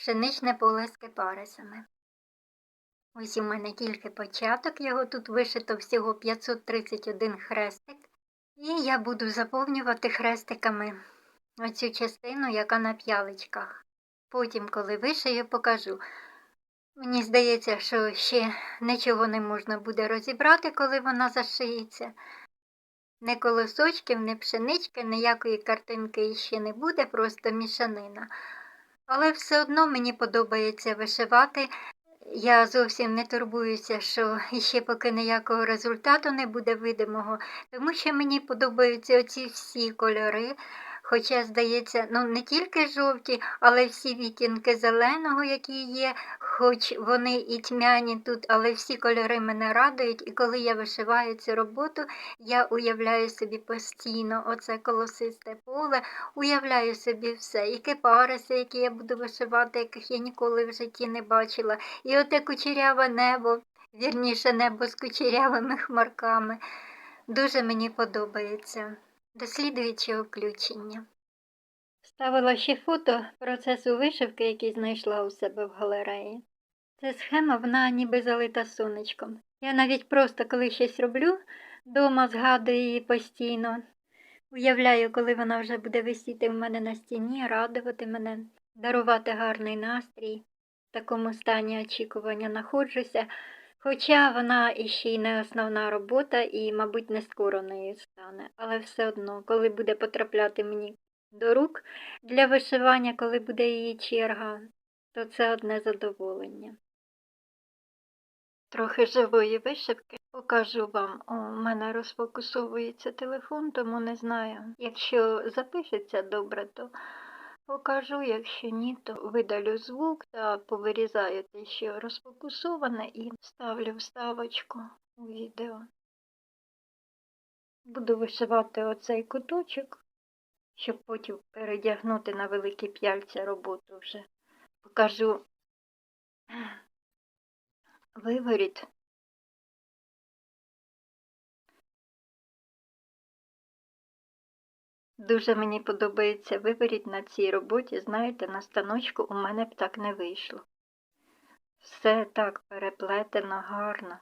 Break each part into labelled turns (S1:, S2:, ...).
S1: пшеничне поле з. Ось у мене тільки початок, його тут вишито всього 531 хрестик. І я буду заповнювати хрестиками оцю частину, яка на п'яличках. Потім, коли вишию, покажу. Мені здається, що ще нічого не можна буде розібрати, коли вона зашиється. Не колосочків, не пшенички, ніякої картинки ще не буде, просто мішанина. Але все одно мені подобається вишивати. Я зовсім не турбуюся, що ще поки ніякого результату не буде видимого, тому що мені подобаються оці всі кольори. Хоча, здається, ну не тільки жовті, але всі відтінки зеленого, які є, хоч вони і тьмяні тут, але всі кольори мене радують, і коли я вишиваю цю роботу, я уявляю собі постійно оце колосисте поле, уявляю собі все, і кипариси, які я буду вишивати, яких я ніколи в житті не бачила, і оте кучеряве небо, вірніше небо з кучерявими хмарками. Дуже мені подобається. Дослідуючи включення. Ставила ще фото процесу вишивки, який знайшла у себе в галереї. Ця схема вона ніби залита сонечком. Я навіть просто коли щось роблю, дома згадую її постійно. Уявляю, коли вона вже буде висіти в мене на стіні, радувати мене, дарувати гарний настрій. В такому стані очікування знаходжуся, хоча вона іще й не основна робота і, мабуть, не скоро нею стане. Але все одно, коли буде потрапляти мені до рук для вишивання, коли буде її черга, то це одне задоволення. Трохи живої вишивки покажу вам. У мене розфокусовується телефон, тому не знаю. Якщо запишеться добре, то покажу, якщо ні, то видалю звук та повирізаю те, що розфокусоване, і ставлю вставочку у відео. Буду вишивати оцей куточок, щоб потім передягнути на великі п'яльця роботу вже. Покажу виворіт. Дуже мені подобається виворіт на цій роботі. Знаєте, на станочку у мене б так не вийшло. Все так переплетено гарно.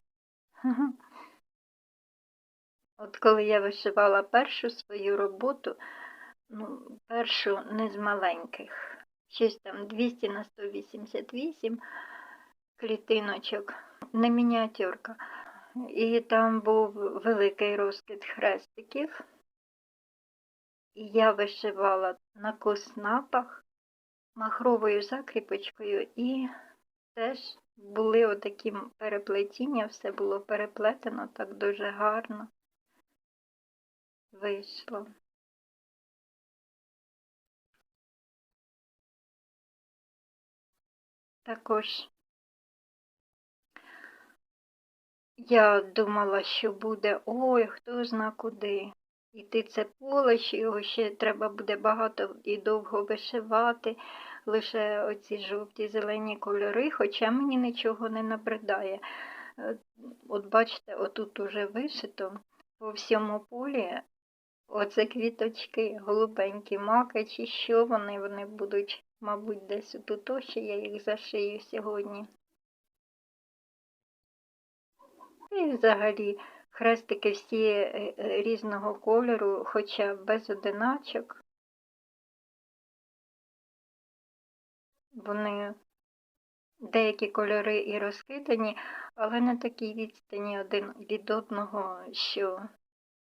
S1: От коли я вишивала першу свою роботу, ну, першу не з маленьких, щось там 200 на 188 клітиночок, не мініатюрка. І там був великий розкид хрестиків. І я вишивала на коснапах махровою закріпочкою, і теж були отакі переплетіння, все було переплетено так дуже гарно вийшло. Також я думала, що буде ой, хто зна куди. Іти це поле, що його ще треба буде багато і довго вишивати, лише оці жовті зелені кольори, хоча мені нічого не набридає. Е, от бачите, отут уже вишито по всьому полі оце квіточки, голубенькі маки, чи що вони, вони будуть, мабуть, десь тут ще я їх зашию сьогодні. І взагалі хрестики всі е, е, різного кольору, хоча без одиначок. Вони деякі кольори і розкидані, але на такій відстані один від одного, що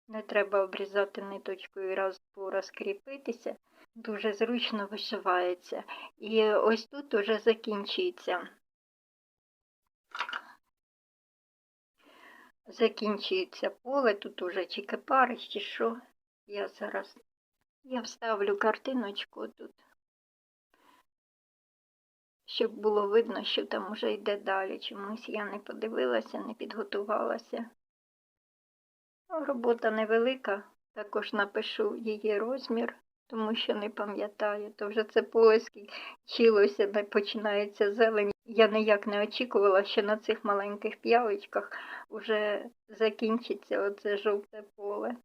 S1: не треба обрізати ниточкою раз по раз кріпитися. Дуже зручно вишивається. І ось тут уже закінчується. Закінчується поле, тут уже чи кипариш, чи що. Я зараз я вставлю картиночку тут, щоб було видно, що там уже йде далі. Чомусь я не подивилася, не підготувалася. Робота невелика, також напишу її розмір, тому що не пам'ятаю, то вже це поле скінчилося, починається зелень. Я ніяк не очікувала, що на цих маленьких п'явочках вже закінчиться оце жовте поле.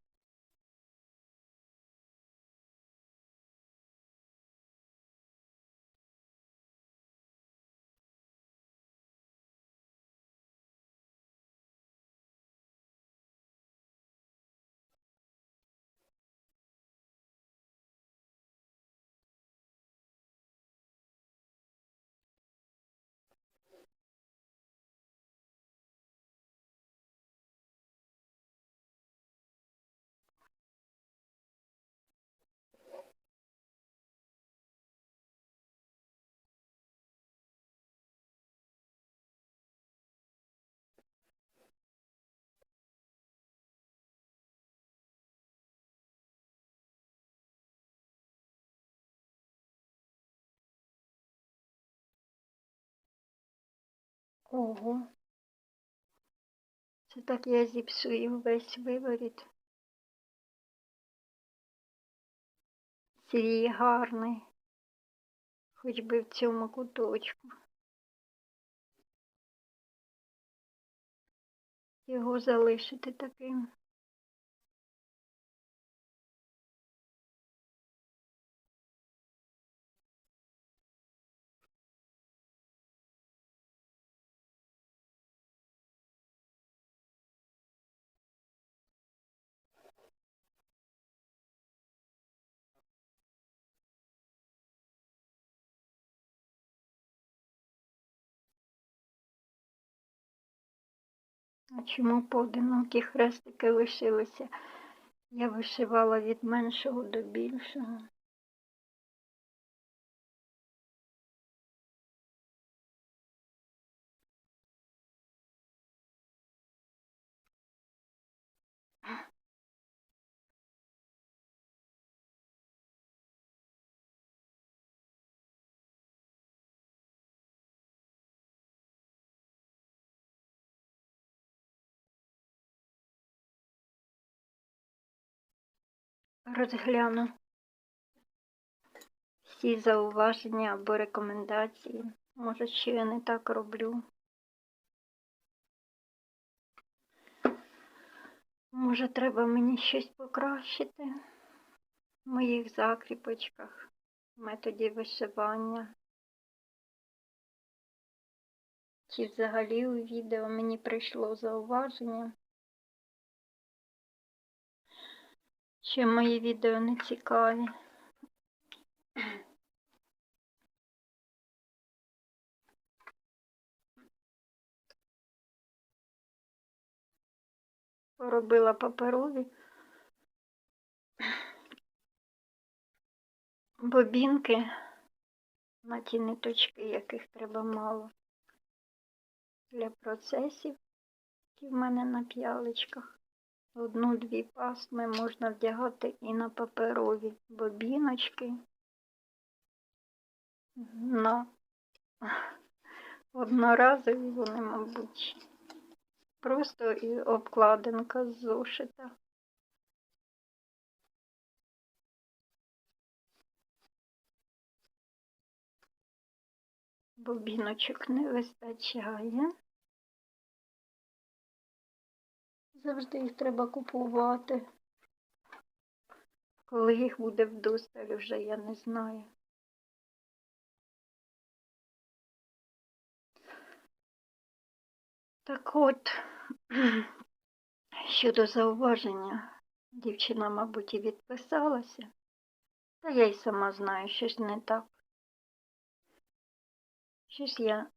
S1: Ого. Це так я зіпсую весь виворіт. Свій гарний. Хоч би в цьому куточку. Його залишити таким. А чому поодинокі хрестики лишилися? Я вишивала від меншого до більшого. Розгляну всі зауваження або рекомендації. Може, що я не так роблю. Може, треба мені щось покращити в моїх закріпочках, методі вишивання. Чи взагалі у відео мені прийшло зауваження, що мої відео не цікаві. Поробила паперові бобінки на ті ниточки, яких треба мало для процесів, які в мене на п'яличках. Одну-дві пасми можна вдягати і на паперові бобіночки. На одноразові вони, мабуть. Просто і обкладинка з зошита. Бобіночок не вистачає. Завжди їх треба купувати. Коли їх буде вдосталь, вже я не знаю. Так от, щодо зауваження, дівчина, мабуть, і відписалася, та я й сама знаю, щось не так. Щось я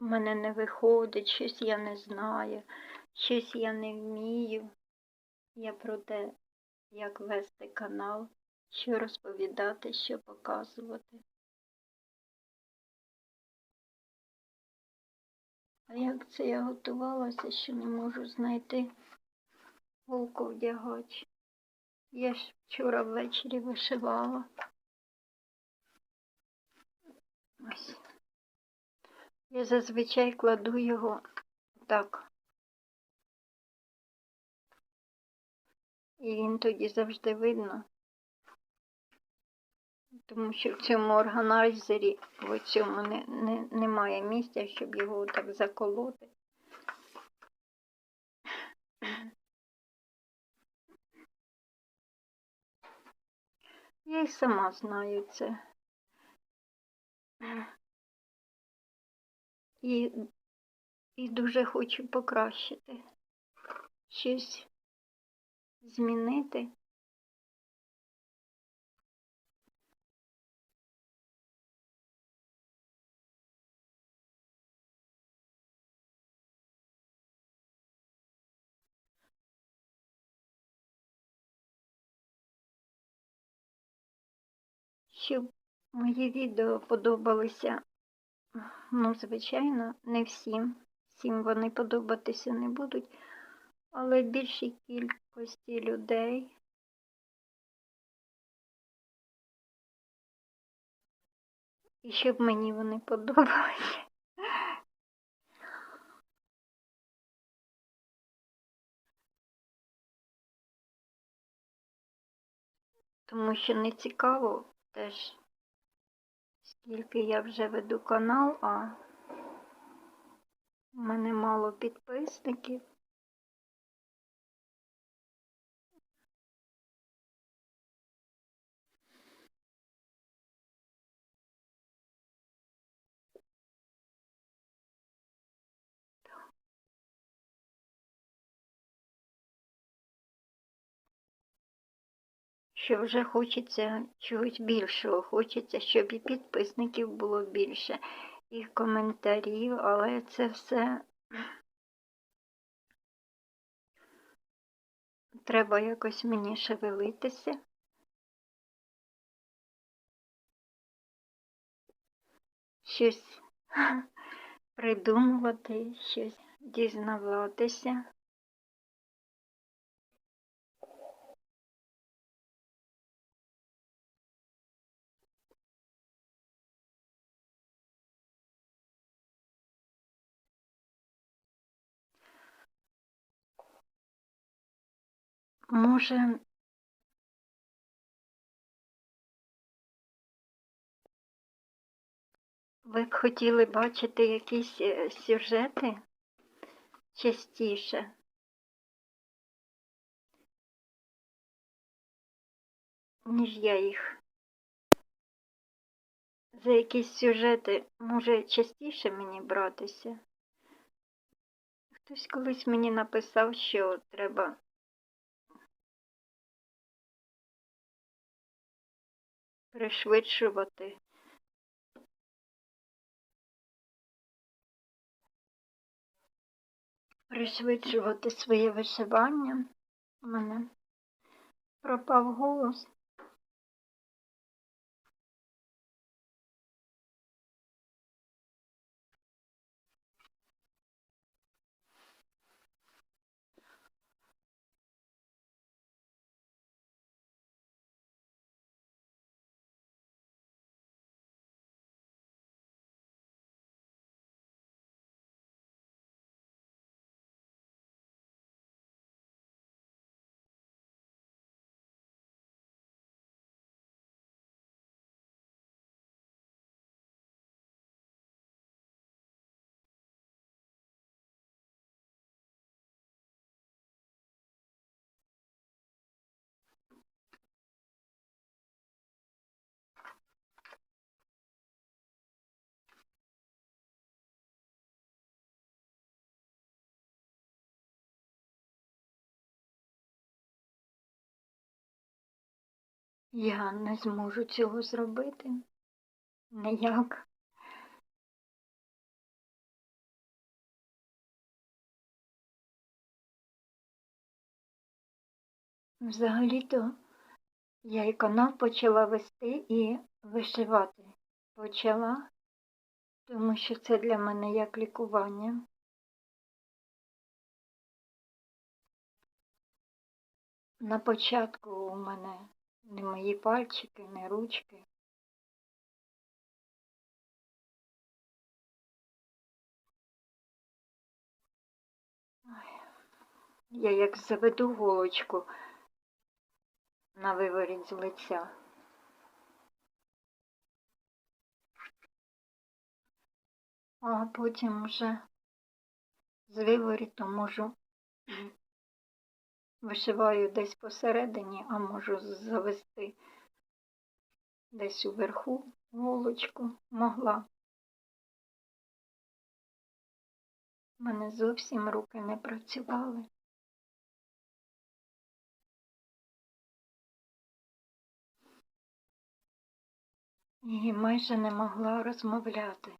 S1: в мене не виходить, щось я не знаю, щось я не вмію. Я про те, як вести канал, що розповідати, що показувати. А як це я готувалася, що не можу знайти вдягач. Я ж вчора ввечері вишивала. Ось. Я зазвичай кладу його так. І він тоді завжди видно, тому що в цьому органайзері в цьому не, не, немає місця, щоб його так заколоти. Я й сама знаю це. І, і дуже хочу покращити щось змінити. Щоб мої відео подобалися, ну, звичайно, не всім. Всім вони подобатися не будуть, але більшій кількості кості людей. І щоб мені вони подобалися. Тому що не цікаво теж, скільки я вже веду канал, а в мене мало підписників. Що вже хочеться чогось більшого, хочеться, щоб і підписників було більше, і коментарів, але це все треба якось мені шевелитися. Щось придумувати, щось дізнаватися. Може, ви б хотіли бачити якісь е, сюжети частіше? ніж я їх. За якісь сюжети може частіше мені братися. Хтось колись мені написав, що треба пришвидшувати. Пришвидшувати своє вишивання. У мене пропав голос. Я не зможу цього зробити. Ніяк. Взагалі-то я і канал почала вести і вишивати. Почала, тому що це для мене як лікування. На початку у мене не мої пальчики, не ручки. Я як заведу голочку на виворіт з лиця. А потім вже з виворіту можу вишиваю десь посередині, а можу завести десь уверху голочку могла. У мене зовсім руки не працювали. І майже не могла розмовляти.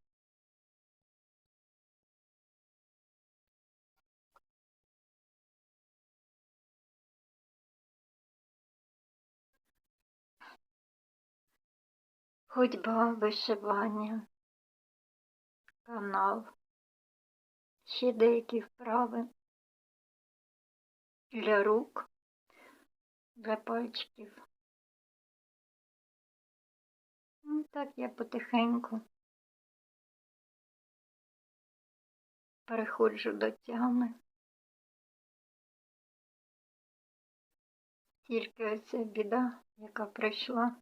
S1: Ходьба, вишивання, канал, ще деякі вправи для рук, для пальчиків. Ну, так я потихеньку переходжу до тями. Тільки оця біда, яка прийшла.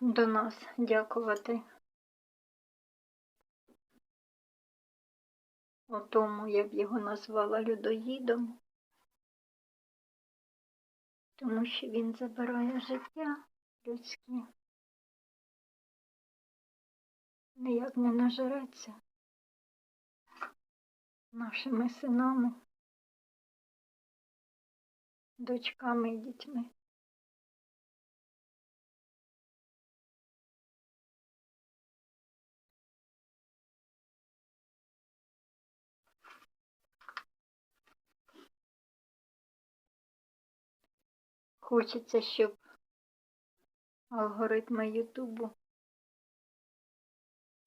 S1: До нас дякувати. О тому я б його назвала людоїдом, тому що він забирає життя людське. Ніяк не нажереться нашими синами, дочками і дітьми. Хочеться, щоб алгоритми Ютубу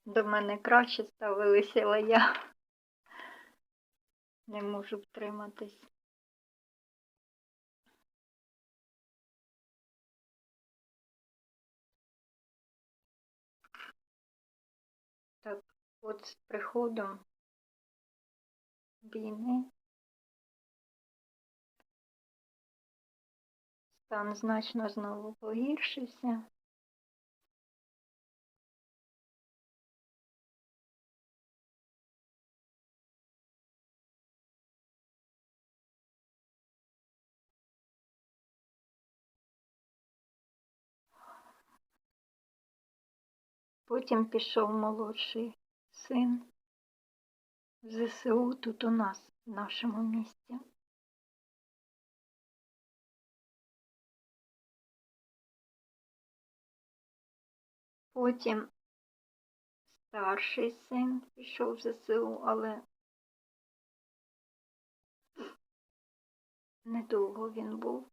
S1: до мене краще ставилися, але я не можу втриматись. Так, от з приходом війни стан значно знову погіршився. Потім пішов молодший син в ЗСУ тут у нас, в нашому місті. Потім старший син пішов в ЗСУ, але недовго він був.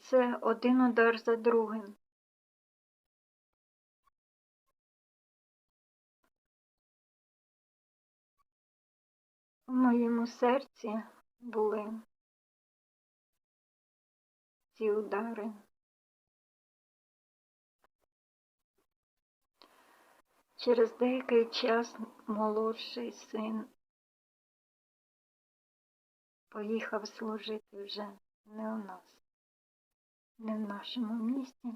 S1: Це один удар за другим. В моєму серці були ці удари. Через деякий час молодший син поїхав служити вже не у нас, не в нашому місті.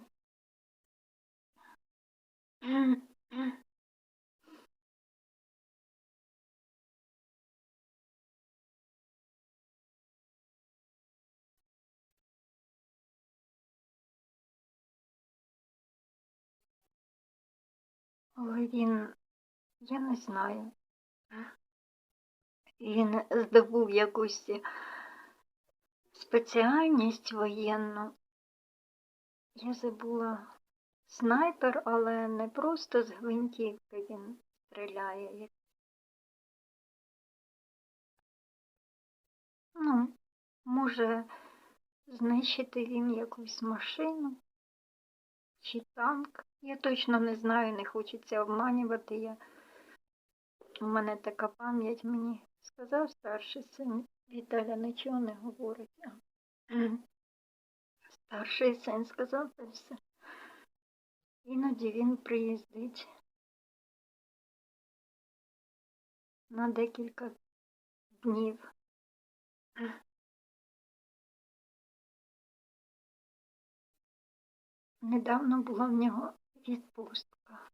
S1: Він, я не знаю, він здобув якусь спеціальність воєнну. Я забула снайпер, але не просто з гвинтівки він стріляє. Ну, може знищити він якусь машину чи танк. Я точно не знаю, не хочеться обманювати. Я... У мене така пам'ять мені сказав старший син. Віталя нічого не говорить. Старший син сказав це все. Іноді він приїздить на декілька днів. Недавно була в нього відпустка.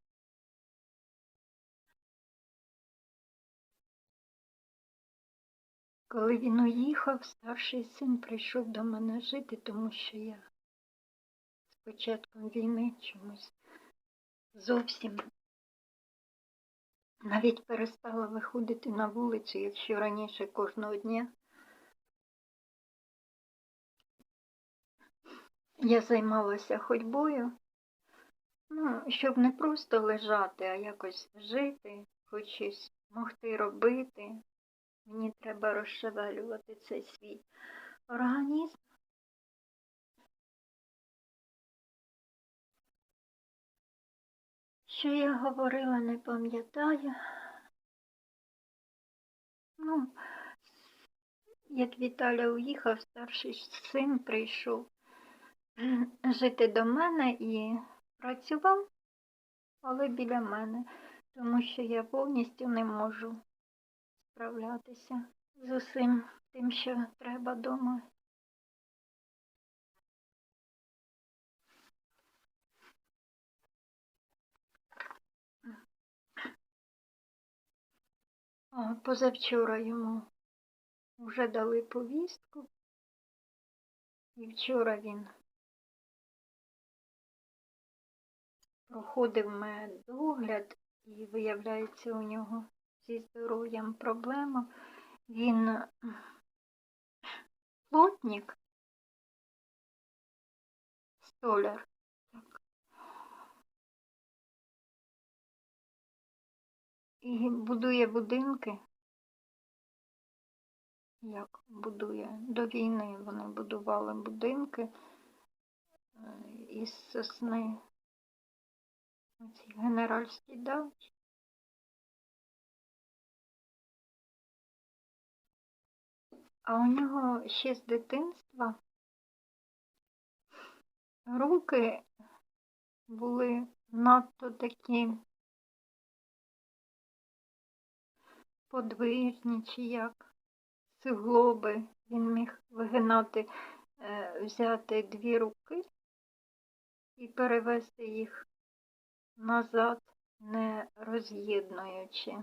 S1: Коли він уїхав, старший син прийшов до мене жити, тому що я з початком війни чомусь зовсім навіть перестала виходити на вулицю, якщо раніше кожного дня я займалася ходьбою, ну, щоб не просто лежати, а якось жити, хоч щось могти робити. Мені треба розшевелювати цей свій організм. Що я говорила, не пам'ятаю. Ну, як Віталя уїхав, старший син прийшов жити до мене і працював, але біля мене. тому що я повністю не можу справлятися з усім тим, що треба вдома. А позавчора йому вже дали повістку, і вчора він проходив медогляд, і виявляється, у нього зі здоров'ям проблема. Він плотник, столяр. І будує будинки. Як будує? До війни вони будували будинки е, із сосни. Оці генеральські дачі. А у нього ще з дитинства руки були надто такі подвижні чи як суглоби. Він міг вигинати, е, взяти дві руки і перевести їх назад, не роз'єднуючи.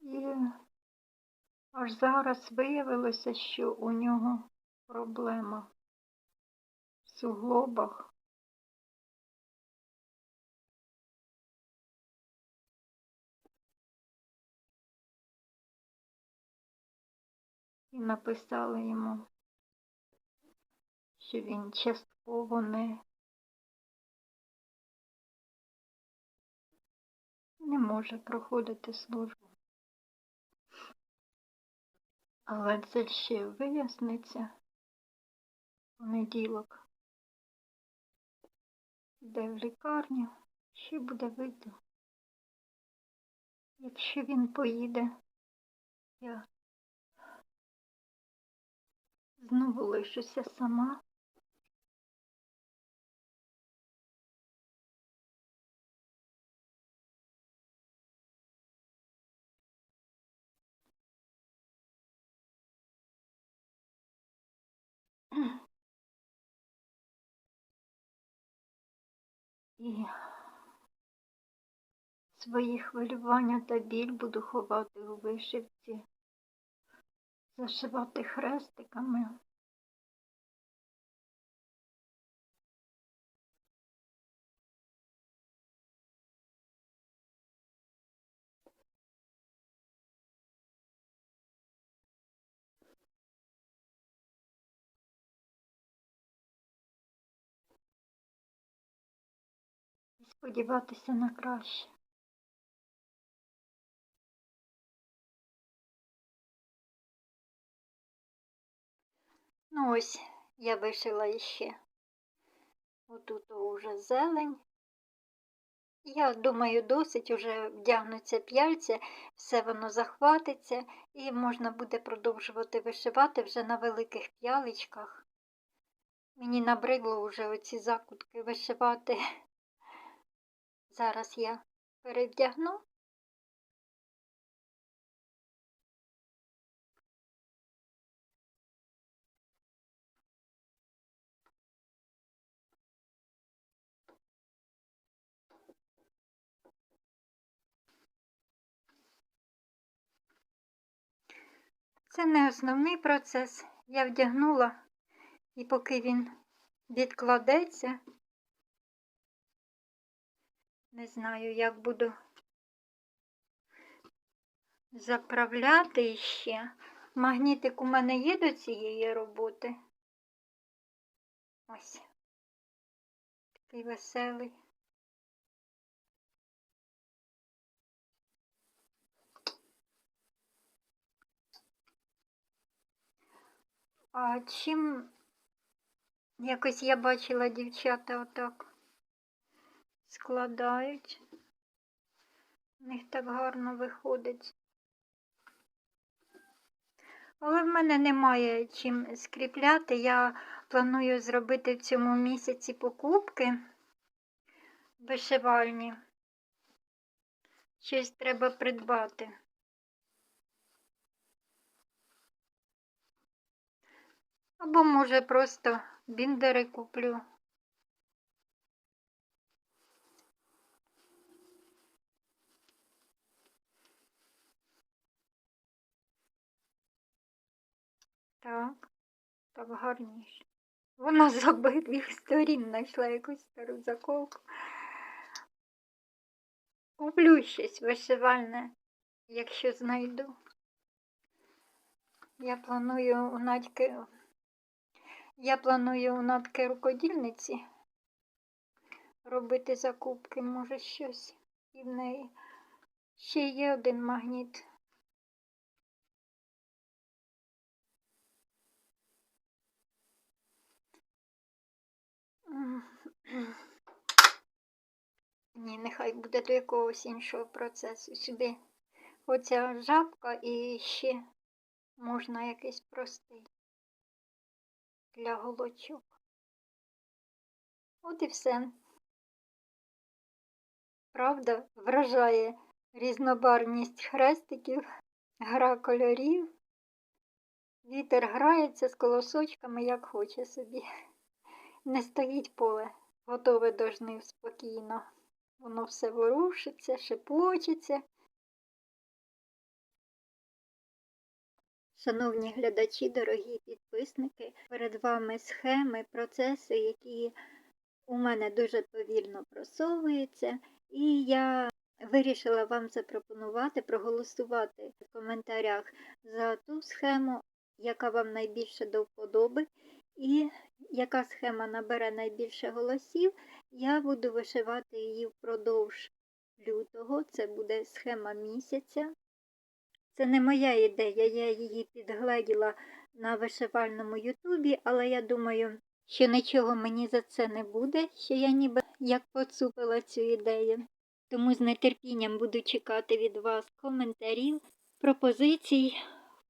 S1: І аж зараз виявилося, що у нього проблема в суглобах. І написали йому, що він частково не, не може проходити службу. Але це ще виясниться в понеділок. Йде в лікарню, ще буде видно. Якщо він поїде, я знову лишуся сама. І свої хвилювання та біль буду ховати у вишивці, зашивати хрестиками. Сподіватися на краще. Ну ось я вишила іще. Отут уже зелень. Я думаю, досить уже вдягнуться п'яльця, все воно захватиться і можна буде продовжувати вишивати вже на великих п'яличках. Мені набридло вже оці закутки вишивати. Зараз я перевдягну. Це не основний процес. Я вдягнула, і поки він відкладеться, не знаю, як буду заправляти ще. Магнітик у мене є до цієї роботи. Ось. Такий веселий. А чим якось я бачила дівчата отак складають. У них так гарно виходить. Але в мене немає чим скріпляти. Я планую зробити в цьому місяці покупки вишивальні. Щось треба придбати. Або, може, просто біндери куплю. Так, так гарніше. Вона з обидвіх сторін знайшла якусь стару заколку. Куплю щось вишивальне, якщо знайду. Я планую у Надьки, я планую у Надьки рукодільниці робити закупки, може щось. І в неї ще є один магніт. Ні, нехай буде до якогось іншого процесу. Сюди оця жабка і ще можна якийсь простий для голочок. От і все. Правда, вражає різнобарвність хрестиків, гра кольорів. Вітер грається з колосочками, як хоче собі. Не стоїть поле, готове до жнив спокійно. Воно все ворушиться, шепочеться. Шановні глядачі, дорогі підписники, перед вами схеми, процеси, які у мене дуже повільно просовуються, і я вирішила вам запропонувати проголосувати в коментарях за ту схему, яка вам найбільше до вподоби, і яка схема набере найбільше голосів, я буду вишивати її впродовж лютого. Це буде схема місяця. Це не моя ідея, я її підгледіла на вишивальному ютубі, але я думаю, що нічого мені за це не буде, що я ніби як поцупила цю ідею. Тому з нетерпінням буду чекати від вас коментарів, пропозицій,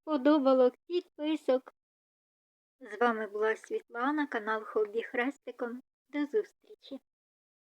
S1: вподобалок, підписок. З вами була Світлана, канал Хобі Хрестиком. До зустрічі!